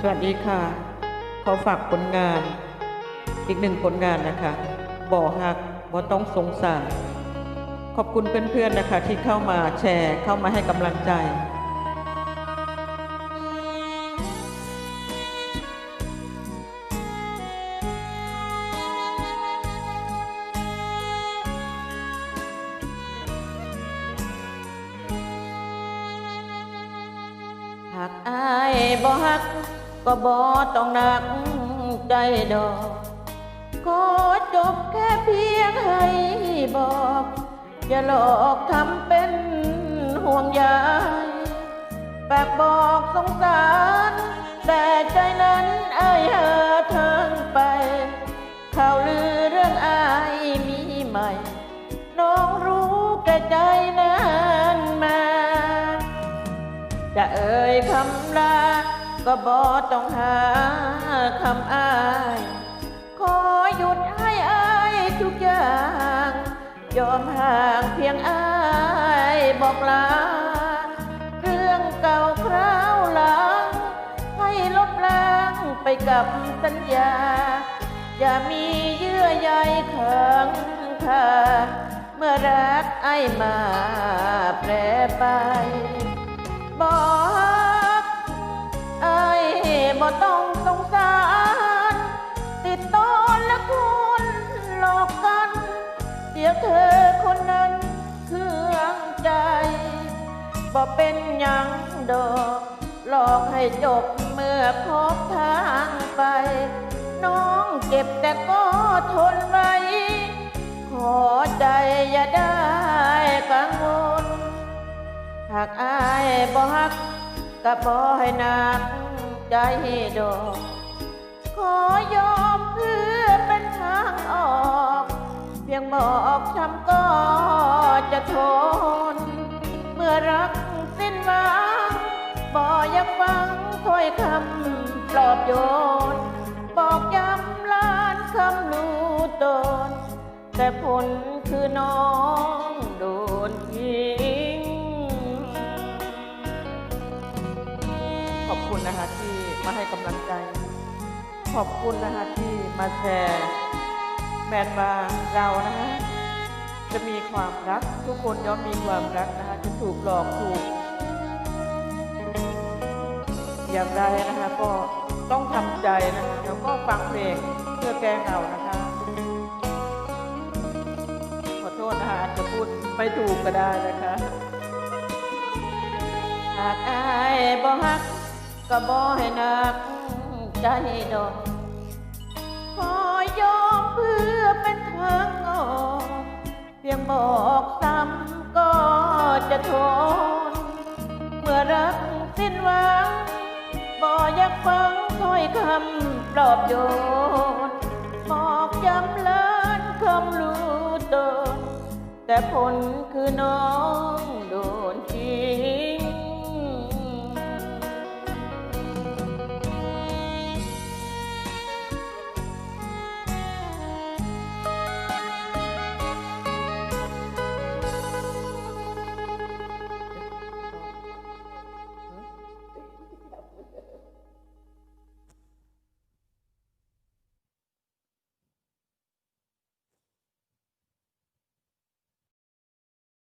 สวัสดีค่ะ ขอฝากผลงาน อีกหนึ่งผลงานนะคะ บ่อหักบ่ต้องสงสาร ขอบคุณเพื่อนๆนะคะ ที่เข้ามาแชร์เข้ามาให้กำลังใจหากอา บ่ฮัก ก็บ่ต้องหนักใจดอกขอจบแค่เพียงให้บอก อย่าหลอกทำเป็นห่วงใยแปากบอกสงสาร แต่ใจนั้นเอ้ยเห่อเทิงไป ข่าวลือเรื่องอายมีใหม่ น้องรู้แก่ใจนั้นมา จะเอ่ยคำลา ก็บอต้องหาคำอาย ขอหยุดให้อายทุกอย่าง ยอมห่างเพียงอายบอกลา เรื่องเก่าคราวหลัง ให้ลบล้างไปกับสัญญา อย่ามีเยื่อใยขิงคาเมื่อรักไอ้มาแปรไปบอก บ่เป็นหยังดอกหลอกให้จบเมื่อพบทางไป น้องเก็บแต่ก็ทนไว้ ขอใจอย่าได้กังวลหากอายบ่ฮักก็บ่ให้หนักใจดอก ขอยอมเพื่อเป็นทางออก เพียงบอกช้ำก็จะทน เมื่อรัก สิ้นหวังบ่อยากฟังถ้อยคำปลอบโยน บอกย้ำล้านคำรู้ตน แต่ผลคือน้องโดนทิ้ง ขอบคุณนะคะที่มาให้กำลังใจ ขอบคุณนะคะที่มาแชร์แมนมาเรานะคะจะมีความรัก ทุกคนย่อมมีความรักนะคะจะถูกหลอกถูก อย่างไรนะคะก็ต้องทำใจนะคะแล้วก็ฟังเพลงเพื่อแก้เหงานะคะ ขอโทษนะคะอาจจะพูดไม่ถูกก็ได้นะคะหากอายบ่ฮักก็บ่ให้นักใจดอกขอยอมเพื่อเป็นทางออกเพียงบอกซ้ำก็จะทน เมื่อรักสิ้นหวัง กฟังถ้อยคำปลอบโยนบอกย้ำล้านคำรู้ตนแต่ผลคือน้องโดนทิ้ง